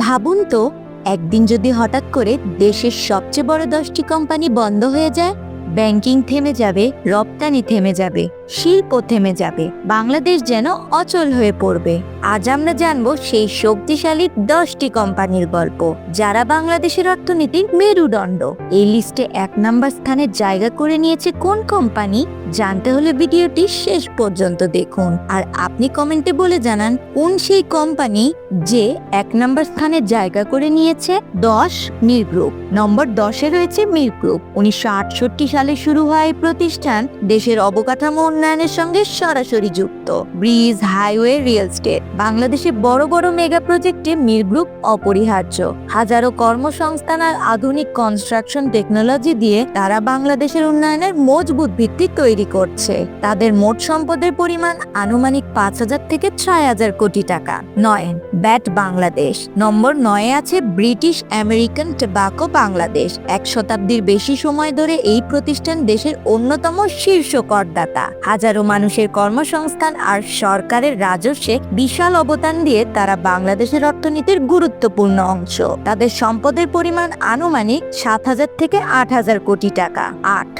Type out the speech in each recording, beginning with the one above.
ভাবুন তো, একদিন যদি হঠাৎ করে দেশের সবচেয়ে বড় দশটি কোম্পানি বন্ধ হয়ে যায়, ব্যাংকিং থেমে যাবে, রপ্তানি থেমে যাবে। শিল্প থেমে যাবে। বাংলাদেশ যেন অচল হয়ে পড়বে। আজ আমরা জানব সেই শক্তিশালী দশটি কোম্পানির গল্প, যারা বাংলাদেশের অর্থনীতির মেরুদণ্ড। এই লিস্টে এক নাম্বার স্থানে জায়গা করে নিয়েছে কোন কোম্পানি? জানতে হলে ভিডিওটি শেষ পর্যন্ত দেখুন। আর আপনি কমেন্টে বলে জানান, কোন সেই কোম্পানি যে এক নাম্বার স্থানে জায়গা করে নিয়েছে? দশ, মির গ্রুপ। নম্বর দশে রয়েছে মির গ্রুপ। উনিশশো আটষট্টি সালে শুরু হয় প্রতিষ্ঠান। দেশের অবকাঠামো উন্নয়নের সঙ্গে সরাসরি যুক্ত। Bridge, highway, real estate. বাংলাদেশে বড় বড় মেগা প্রজেক্টে মির গ্রুপ অপরিহার্য। হাজারো কর্মসংস্থান আর আধুনিক কনস্ট্রাকশন টেকনোলজি দিয়ে তারা বাংলাদেশের উন্নয়নের মজবুত ভিত্তি তৈরি করছে। তাদের মোট সম্পদের পরিমাণ আনুমানিক পাঁচ হাজার থেকে ছয় হাজার কোটি টাকা। নয়, ব্যাট বাংলাদেশ। নম্বর নয়ে আছে ব্রিটিশ আমেরিকান টোবাকো বাংলাদেশ। এক শতাব্দীর বেশি সময় ধরে এই প্রতিষ্ঠান দেশের অন্যতম শীর্ষ করদাতা। হাজারো মানুষের কর্মসংস্থান আর সরকারের রাজস্বে বিশাল অবদান দিয়ে তারা বাংলাদেশের অর্থনীতির গুরুত্বপূর্ণ অংশ। তাদের সম্পদের পরিমাণ আনুমানিক সাত হাজার থেকে আট হাজার কোটি টাকা। আট,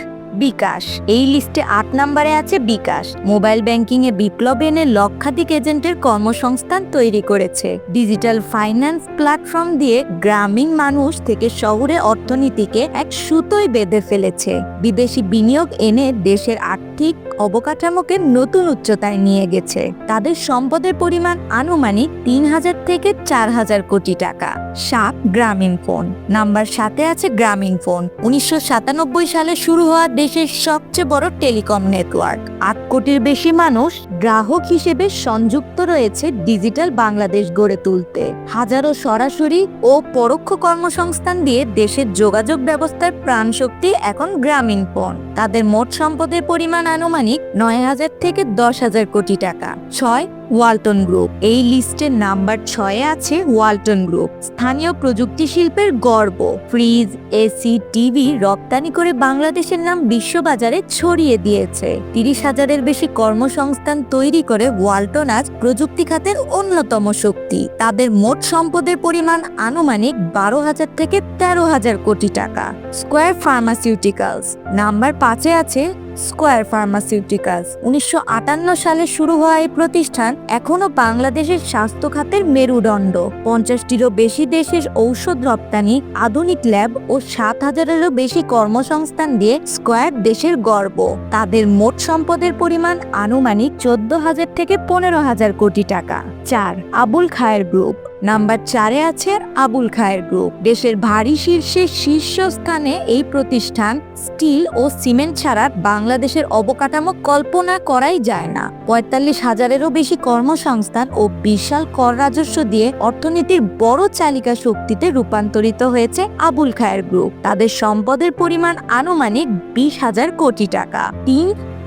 বিকাশ। এই লিস্টে আট নম্বরে আছে বিকাশ। মোবাইল ব্যাংকিং এ বিপ্লব এনে লক্ষাধিক এজেন্টের কর্মসংস্থান তৈরি করেছে। ডিজিটাল ফাইন্যান্স প্ল্যাটফর্ম দিয়ে গ্রামীণ মানুষ থেকে শহরে অর্থনীতিকে এক সুতোয় বেঁধে ফেলেছে। বিদেশি বিনিয়োগ এনে দেশের আর্থিক অবকাঠামোকে নতুন উচ্চতায় নিয়ে গেছে। তাদের সম্পদের পরিমাণ আনুমানিক তিন হাজার থেকে চার হাজার কোটি টাকা। সাত গ্রামীণ ফোন। নাম্বার সাথে আছে গ্রামীণ ফোন। উনিশশো সাতানব্বই সালে শুরু হওয়া দেশের সবচেয়ে বড় টেলিকম নেটওয়ার্ক। আট কোটির বেশি মানুষ গ্রাহক হিসেবে সংযুক্ত রয়েছে ডিজিটাল বাংলাদেশ গড়ে তুলতে। হাজারো সরাসরি ও পরোক্ষ কর্মসংস্থান দিয়ে দেশের যোগাযোগ ব্যবস্থার প্রাণশক্তি এখন গ্রামীণ ফোন। তাদের মোট সম্পদের পরিমাণ আনুমানিক নয় হাজার থেকে দশ হাজার কোটি টাকা। ছয়, ওয়ালটন গ্রুপ। এই লিস্টের নাম্বার ছয়ে আছে ওয়ালটন গ্রুপ। স্থানীয় প্রযুক্তি শিল্পের গর্ব। ফ্রিজ, এসি, টিভি রপ্তানি করে বাংলাদেশের নাম বিশ্ববাজারে ছড়িয়ে দিয়েছে। তিরিশ হাজারের বেশি কর্মসংস্থান তৈরি করে ওয়ালটন আজ প্রযুক্তি খাতের অন্যতম শক্তি। তাদের মোট সম্পদের পরিমাণ আনুমানিক বারো হাজার থেকে তেরো হাজার কোটি টাকা। Square pharmaceuticals. নাম্বার পাঁচে আছে স্কোয়ার ফার্মাসিউটিক্যালস উনিশশো আটান্ন সালে শুরু হওয়া এই প্রতিষ্ঠান এখনও বাংলাদেশের স্বাস্থ্য খাতের মেরুদণ্ড। পঞ্চাশটিরও বেশি দেশের ঔষধ রপ্তানি, আধুনিক ল্যাব ও সাত হাজারেরও বেশি কর্মসংস্থান দিয়ে স্কোয়ার দেশের গর্ব। তাদের মোট সম্পদের পরিমাণ আনুমানিক চোদ্দ হাজার থেকে পনেরো হাজার কোটি টাকা। চার, আবুল খায়ের গ্রুপ। নাম্বার চারে আছে আবুল খায়ের গ্রুপ। দেশের ভারী শীর্ষে শীর্ষস্থানে এই প্রতিষ্ঠান স্টিল ও সিমেন্ট ছাড়া বাংলাদেশের অবকাঠামো কল্পনা করাই যায় না। পঁয়তাল্লিশ হাজারেরও বেশি কর্মসংস্থান ও বিশাল কর রাজস্ব দিয়ে অর্থনীতির বড় চালিকা শক্তিতে রূপান্তরিত হয়েছে আবুল খায়ের গ্রুপ। তাদের সম্পদের পরিমাণ আনুমানিক বিশ হাজার কোটি টাকা। তিন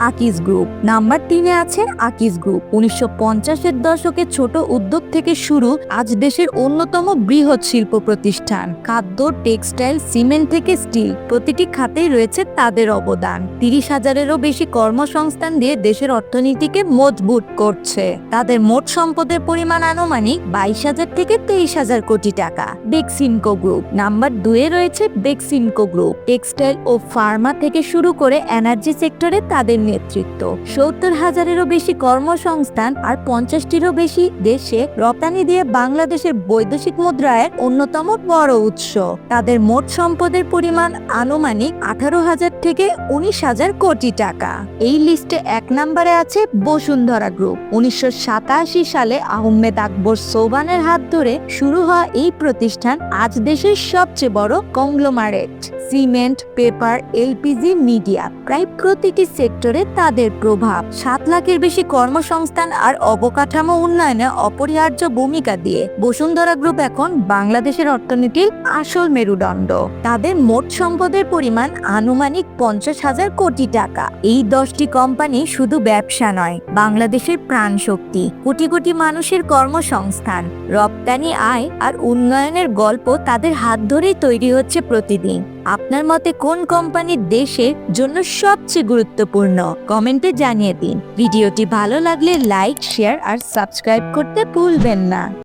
আকিজ গ্রুপ। নাম্বার তিনে আছে আকিজ গ্রুপ। উনিশশো পঞ্চাশের দশকে ছোট উদ্যোগ থেকে শুরু আজ দেশের অন্যতম বৃহৎ শিল্প প্রতিষ্ঠান। খাদ্য, টেক্সটাইল, সিমেন্ট থেকে স্টিল প্রতিটি খাতেই রয়েছে তাদের অবদান। তিরিশ হাজারেরও বেশি কর্মসংস্থান দিয়ে দেশের অর্থনীতিকে মজবুত করছে। তাদের মোট সম্পদের পরিমাণ আনুমানিক বাইশ হাজার থেকে তেইশ হাজার কোটি টাকা। বেক্সিমকো গ্রুপ। নাম্বার দুয়ে রয়েছে বেক্সিমকো গ্রুপ। টেক্সটাইল ও ফার্মা থেকে শুরু করে এনার্জি সেক্টরে তাদের নেতৃত্ব। সত্তর হাজারেরও বেশি কর্মসংস্থান আর পঞ্চাশটিরও বেশি দেশে রপ্তানি দিয়ে বাংলাদেশের বৈদেশিক মুদ্রায়ের অন্যতম বড় উৎস। তাদের মোট সম্পদের পরিমাণ আনুমানিক আঠারো হাজার থেকে উনিশ হাজার কোটি টাকা। এই লিস্টে এক নম্বরে আছে বসুন্ধরা গ্রুপ। উনিশশো সাতাশি সালে আহমেদ আকবর সোবানের হাত ধরে শুরু হওয়া এই প্রতিষ্ঠান আজ দেশের সবচেয়ে বড় conglomerate. Cement, paper, LPG, media, প্রায় প্রতিটি সেক্টরে তাদের প্রভাব। সাত লাখের বেশি কর্মসংস্থান আর অবকাঠামো উন্নয়নে অপরিহার্য ভূমিকা দিয়ে বসুন্ধরা গ্রুপ এখন বাংলাদেশের অর্থনীতির আসল মেরুদণ্ড। তাদের মোট সম্পদের পরিমাণ আনুমানিক পঞ্চাশ হাজার কোটি টাকা। এই দশটি কোম্পানি শুধু ব্যবসা নয়, বাংলাদেশের প্রাণ শক্তি কোটি কোটি মানুষের কর্মসংস্থান, রপ্তানি আয় আর উন্নয়নের গল্প তাদের হাত ধরেই তৈরি হচ্ছে প্রতিদিন। আপনার মতে কোন কোম্পানি দেশের জন্য সবচেয়ে গুরুত্বপূর্ণ? কমেন্টে জানিয়ে দিন। ভিডিওটি ভালো লাগলে লাইক, শেয়ার আর সাবস্ক্রাইব করতে ভুলবেন না।